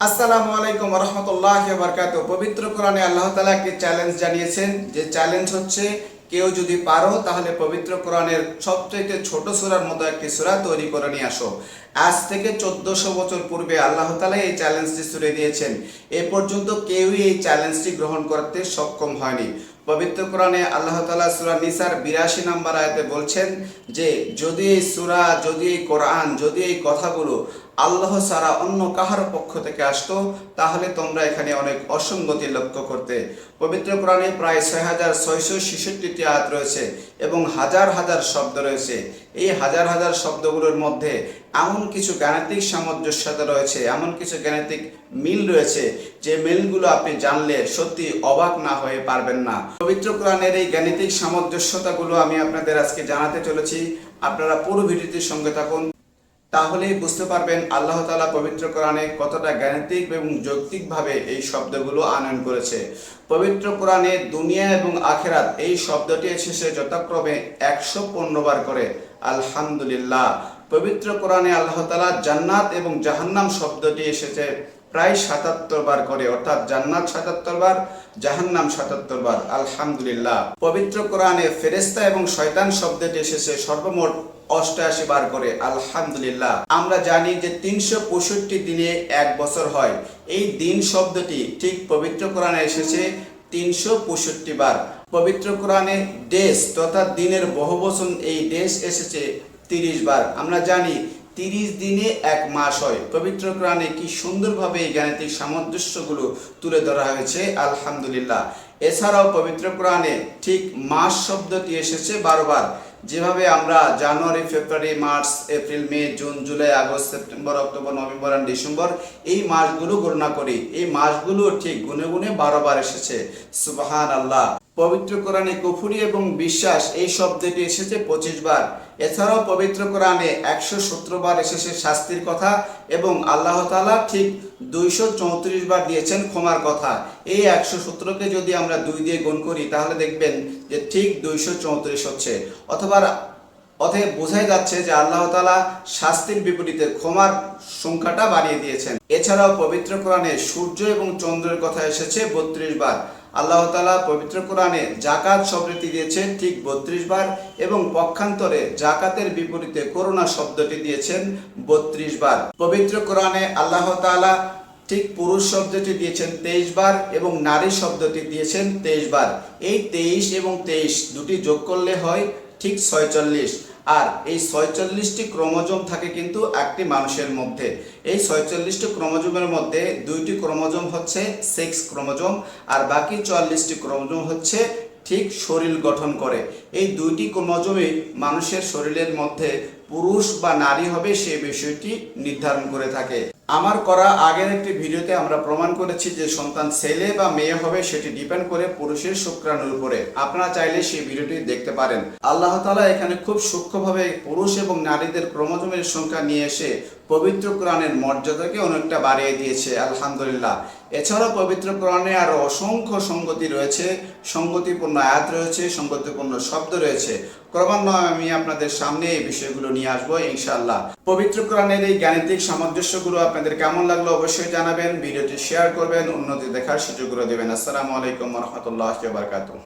আসসালামু আলাইকুম রহমতুল্লাহ বরকাত পবিত্র কোরআনে আল্লাহ তালা একটি চ্যালেঞ্জ জানিয়েছেন। যে চ্যালেঞ্জ হচ্ছে, কেউ যদি পারো, তাহলে পবিত্র কোরআনের সবচেয়ে ছোট সুরার মতো একটি সূরা তৈরি করে নিয়ে আসো। আজ থেকে চোদ্দশো বছর পূর্বে আল্লাহ তালা এই চ্যালেঞ্জটি ছুড়ে দিয়েছেন। এ পর্যন্ত কেউই এই চ্যালেঞ্জটি গ্রহণ করতে সক্ষম হয়নি। পবিত্র কোরআনে আল্লাহ তালা সুরা নিসার বিরাশি নম্বর আয়তে বলছেন যে, যদি এই সুরা, যদি এই কোরআন, যদি এই কথাগুলো আল্লাহ ছাড়া অন্য কাহার পক্ষ থেকে আসতো, তাহলে তোমরা এখানে অনেক অসঙ্গতি লক্ষ্য করতে। পবিত্র কোরআনে প্রায় ছয় হাজার ছয়শো ছেষট্টিটি আয়াত রয়েছে এবং হাজার হাজার শব্দ রয়েছে। এই হাজার হাজার শব্দগুলোর মধ্যে এমন কিছু গাণিতিক সামঞ্জস্যতা রয়েছে, এমন কিছু গাণিতিক মিল রয়েছে, যে মিলগুলো আপনি জানলে সত্যি অবাক না হয়ে পারবেন না। পবিত্র কোরআনের এই গাণিতিক সামঞ্জস্যতাগুলো আমি আপনাদের আজকে জানাতে চলেছি। আপনারা পুরো ভিডিওটির সঙ্গে থাকুন। তাহলেই বুঝতে পারবেন আল্লাহ তালা পবিত্র কোরআনে কতটা গাণিতিক এবং যৌক্তিকভাবে এই শব্দগুলো আনয়ন করেছে। পবিত্র কোরআনে দুনিয়া এবং আখেরাত এই শব্দটি এসেছে যথাক্রমে একশো পনেরো বার করে আলহামদুলিল্লাহ। পবিত্র কোরআনে আল্লাহ তালা জান্নাত এবং জাহান্নাম শব্দটি এসেছে প্রায় সাতাত্তর বার করে, অর্থাৎ জান্নাত সাতাত্তর বার, জাহান্নাম সাতাত্তর বার। আলহামদুলিল্লাহ। পবিত্র কোরআনে ফেরেস্তা এবং শয়তান শব্দটি এসেছে সর্বমোট অষ্টআশি বার করে। আলহামদুলিল্লাহ। আমরা জানি যে তিনশো পঁয়ষট্টি দিনে এক বছর হয়। এই দিন শব্দটি ঠিক পবিত্র কোরআনে এসেছে তিনশো পঁয়ষট্টি বার। পবিত্র কোরআনে ডেস তথা দিনের বহু বহুবচন এই ডেস এসেছে তিরিশ বার। আমরা জানি তিরিশ দিনে এক মাস হয়। পবিত্র কোরআনে কি সুন্দরভাবে এই গাণিতিক সামঞ্জস্যগুলো তুলে ধরা হয়েছে? আলহামদুলিল্লাহ। এছাড়াও পবিত্র কোরআনে ঠিক মাস শব্দটি এসেছে বারোবার। যেভাবে আমরা January, February, March, April, May, June, July, August, September, October, November আর ডিসেম্বর এই মাসগুলো গণনা করি। এই মাসগুলো ঠিক গুনে গুনে বারো বার এসেছে। সুবাহান আল্লাহ পবিত্র কোরআনে কুফুরি এবং বিশ্বাস এই শব্দটি এসেছে পঁচিশ বার। এছাড়াও পবিত্র কোরআনে একশো সতেরো বার এসেছে শাস্তির কথা এবং আল্লাহ তালা ঠিক দুইশো চৌত্রিশ বার দিয়েছেন ক্ষমার কথা। এই একশো সতেরোকে যদি আমরা দুই দিয়ে গুণ করি, তাহলে দেখবেন যে ঠিক দুইশো চৌত্রিশ হচ্ছে। অথবা অতএব বোঝাই যাচ্ছে যে আল্লাহ তালা শাস্তির বিপরীতে ক্ষমার সংখ্যাটা বাড়িয়ে দিয়েছেন। এছাড়াও পবিত্র কোরআনে সূর্য এবং চন্দ্রের কথা এসেছে বত্রিশ বার। আল্লাহ তালা পবিত্র কোরআনে জাকাত শব্দটি দিয়েছেন ঠিক বত্রিশ বার এবং পক্ষান্তরে জাকাতের বিপরীতে করোনা শব্দটি দিয়েছেন বত্রিশ বার। পবিত্র কোরআনে আল্লাহ তালা ঠিক পুরুষ শব্দটি দিয়েছেন তেইশ বার এবং নারী শব্দটি দিয়েছেন তেইশ বার। এই তেইশ এবং তেইশ দুটি যোগ করলে হয় ঠিক ছয়চল্লিশ। আর এই ছয়চল্লিশটি ক্রোমোজোম থাকে কিন্তু একটি মানুষের মধ্যে। এই ছয়চল্লিশটি ক্রোমোজোমের মধ্যে দুইটি ক্রোমোজোম হচ্ছে সেক্স ক্রোমোজোম আর বাকি চল্লিশটি ক্রোমোজোম হচ্ছে ঠিক শরীর গঠন করে। এই দুইটি ক্রোমোজোমই মানুষের শরীরের মধ্যে পুরুষ বা নারী হবে সে বিষয়টি নির্ধারণ করে থাকে। আমার করা আগের একটি ভিডিওতে আমরা প্রমাণ করেছি যে সন্তান ছেলে বা মেয়ে হবে সেটি ডিপেন্ড করে পুরুষের শুক্রাণুর উপরে। আপনারা চাইলে সেই ভিডিওটি দেখতে পারেন। আল্লাহ তালা এখানে খুব সূক্ষ্মভাবে পুরুষ এবং নারীদের ক্রোমোজোমের সংখ্যা নিয়ে এসে পবিত্র কোরআনের মর্যাদাকে অনেকটা বাড়িয়ে দিয়েছে, আলহামদুলিল্লাহ। এছাড়াও পবিত্র কোরআনে আরও অসংখ্য সঙ্গতি রয়েছে। সঙ্গতিপূর্ণ আয়াত রয়েছে, সঙ্গতিপূর্ণ শব্দ রয়েছে। ক্রমান্বয়ে আমি আপনাদের সামনে এই বিষয়গুলো নিয়ে আসব, ইনশাআল্লাহ। পবিত্র কোরআনের এই গাণিতিক সামঞ্জস্যগুলো আপনাদের কেমন লাগল অবশ্যই জানাবেন, ভিডিওটি শেয়ার করবেন, উন্নতি দেখার সুযোগ দেবেন। আসসালামু আলাইকুম রহমতুল্লাহ